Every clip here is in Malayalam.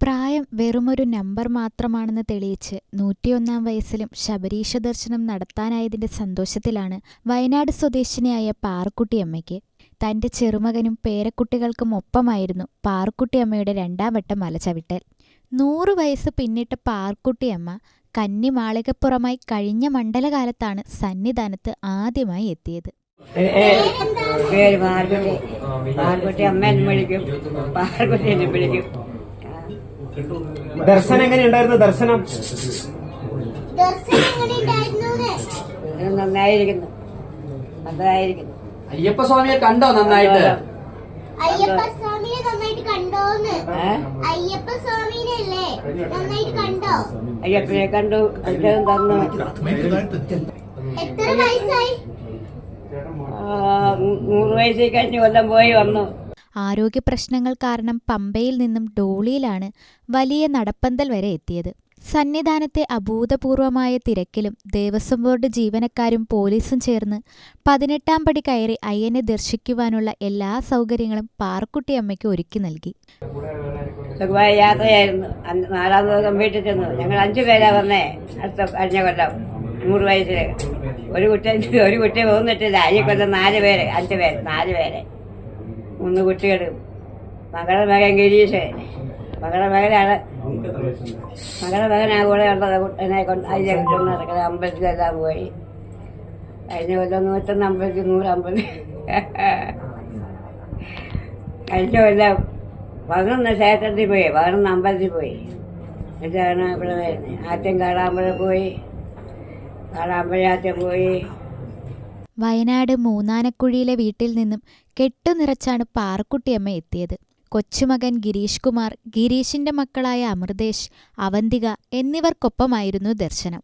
പ്രായം വെറുമൊരു നമ്പർ മാത്രമാണെന്ന് തെളിയിച്ച് നൂറ്റിയൊന്നാം വയസ്സിലും ശബരീശ ദർശനം നടത്താനായതിന്റെ സന്തോഷത്തിലാണ് വയനാട് സ്വദേശിനിയായ പാറക്കുട്ടിയമ്മയ്ക്ക് തന്റെ ചെറുമകനും പേരക്കുട്ടികൾക്കും ഒപ്പമായിരുന്നു പാറക്കുട്ടിയമ്മയുടെ രണ്ടാം വട്ടം മലചവിട്ടൽ നൂറു വയസ്സ് പിന്നിട്ട പാർക്കുട്ടിയമ്മ കന്നി മാളികപ്പുറമായി കഴിഞ്ഞ മണ്ഡലകാലത്താണ് സന്നിധാനത്ത് ആദ്യമായി എത്തിയത്. പാർക്കുട്ടി പാർക്കുട്ടി അമ്മ എന്നെ വിളിക്കും. പാർക്കുട്ടി എന്നെ വിളിക്കും. ദർശനം എങ്ങനെയുണ്ടായിരുന്നു? ദർശനം? ദർശനം എങ്ങനെ ഉണ്ടായിരുന്നൂന്ന്? ഇത് നന്നായിരിക്കുന്നു. നല്ലതായിരിക്കുന്നു അയ്യപ്പ സ്വാമിയെ കണ്ടോ നന്നായിട്ട്? അയ്യപ്പ നന്നായിട്ട് കണ്ടോന്ന്? അയ്യപ്പ നന്നായിട്ട് കണ്ടോ? അയ്യപ്പനെ കണ്ടു. അദ്ദേഹം തന്നു. എത്ര വയസ്സായി? നൂറ് വയസ്സിൽ കഴിഞ്ഞ് കൊല്ലം പോയി വന്നു. ആരോഗ്യ പ്രശ്നങ്ങൾ കാരണം പമ്പയിൽ നിന്നും ഡോളിയിലാണ് വലിയ നടപ്പന്തൽ വരെ എത്തിയത്. സന്നിധാനത്തെ അഭൂതപൂർവമായ തിരക്കിലും ദേവസ്വം ബോർഡ് ജീവനക്കാരും പോലീസും ചേർന്ന് പതിനെട്ടാം പടി കയറി അയ്യനെ ദർശിക്കുവാനുള്ള എല്ലാ സൗകര്യങ്ങളും പാറക്കുട്ടിയമ്മയ്ക്ക് ഒരുക്കി നൽകി. സുഖമായ യാത്രയായിരുന്നു. നാലാം ദിവസം വീട്ടിൽ ചെന്നു. ഞങ്ങൾ അഞ്ചു പേരാ വന്നേ. അടുത്ത കഴിഞ്ഞ കൊല്ലം. നൂറ് വയസ്സിൽ ഒരു കുട്ടി ഒരു കുട്ടി പോകുന്നിട്ടില്ല ഈ കൊല്ലം നാല് പേര് അഞ്ച് പേര് നാല് പേര്. മൂന്ന് കുട്ടികളും. മകളുടെ മകൻ ഗിരീഷ്. മകളുടെ മകനാണ്. മകളുടെ മകനാ കൂടെ ഉള്ളത് കുട്ടനെ കൊണ്ട് അതിനെ കൊണ്ട് നടക്കുന്നത്. അമ്പലത്തിലെല്ലാം പോയി. കഴിഞ്ഞ കൊല്ലം നൂറ്റൊന്ന് അമ്പലത്തിൽ നൂറമ്പത് കഴിഞ്ഞ കൊല്ലം പതിനൊന്ന് ക്ഷേത്രത്തിൽ പോയി. പതിനൊന്ന് അമ്പലത്തിൽ പോയി. എന്നിട്ടാണ് ഇവിടെ വരുന്നത്. ആറ്റം കാടാമ്പഴ പോയി. കാടാമ്പഴ ആറ്റം പോയി. വയനാട് മൂന്നാനക്കുഴിയിലെ വീട്ടിൽ നിന്നും കെട്ടുനിറച്ചാണ് പാറക്കുട്ടിയമ്മ എത്തിയത്. കൊച്ചുമകൻ ഗിരീഷ് കുമാർ ഗിരീഷിന്റെ മക്കളായ അമൃതേഷ് അവന്തിക എന്നിവർക്കൊപ്പമായിരുന്നു ദർശനം.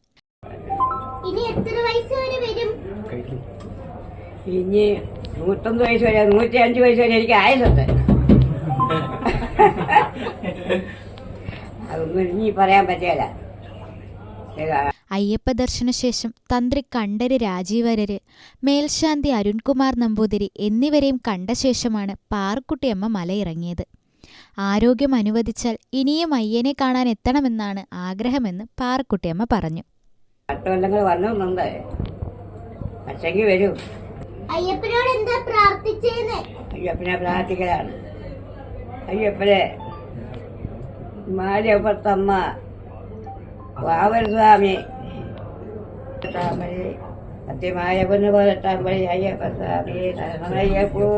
ഇനി എത്ര വയസ്സ് വരെ? വരും ഇനി നൂറ്റൊന്ന് വയസ്സ് വരെ നൂറ്റി അഞ്ച് വയസ്സ് വരെ എനിക്ക് ആയതുണ്ട് അതൊന്നും ഇനി പറയാൻ പറ്റില്ല. അയ്യപ്പ ദർശനശേഷം തന്ത്രി കണ്ഠര് രാജീവരര് മേൽശാന്തി അരുൺകുമാർ നമ്പൂതിരി എന്നിവരെയും കണ്ട ശേഷമാണ് പാറക്കുട്ടിയമ്മ മലയിറങ്ങിയത്. ആരോഗ്യം അനുവദിച്ചാൽ ഇനിയും അയ്യനെ കാണാൻ എത്തണമെന്നാണ് ആഗ്രഹമെന്ന് പാറക്കുട്ടിയമ്മ പറഞ്ഞു. അയ്യപ്പനോട് എന്താ പ്രാർത്ഥിച്ചേന്ന്? അയ്യപ്പനെ പ്രാർത്ഥിക്കലാണ്. അയ്യപ്പനെ മാലിയപ്പത്തമ്മ വാവൽ സ്വാമി தாமரை அத்தியமாய குணபரத்தாமரை ஐயப்பசாமி நரசனையப்போ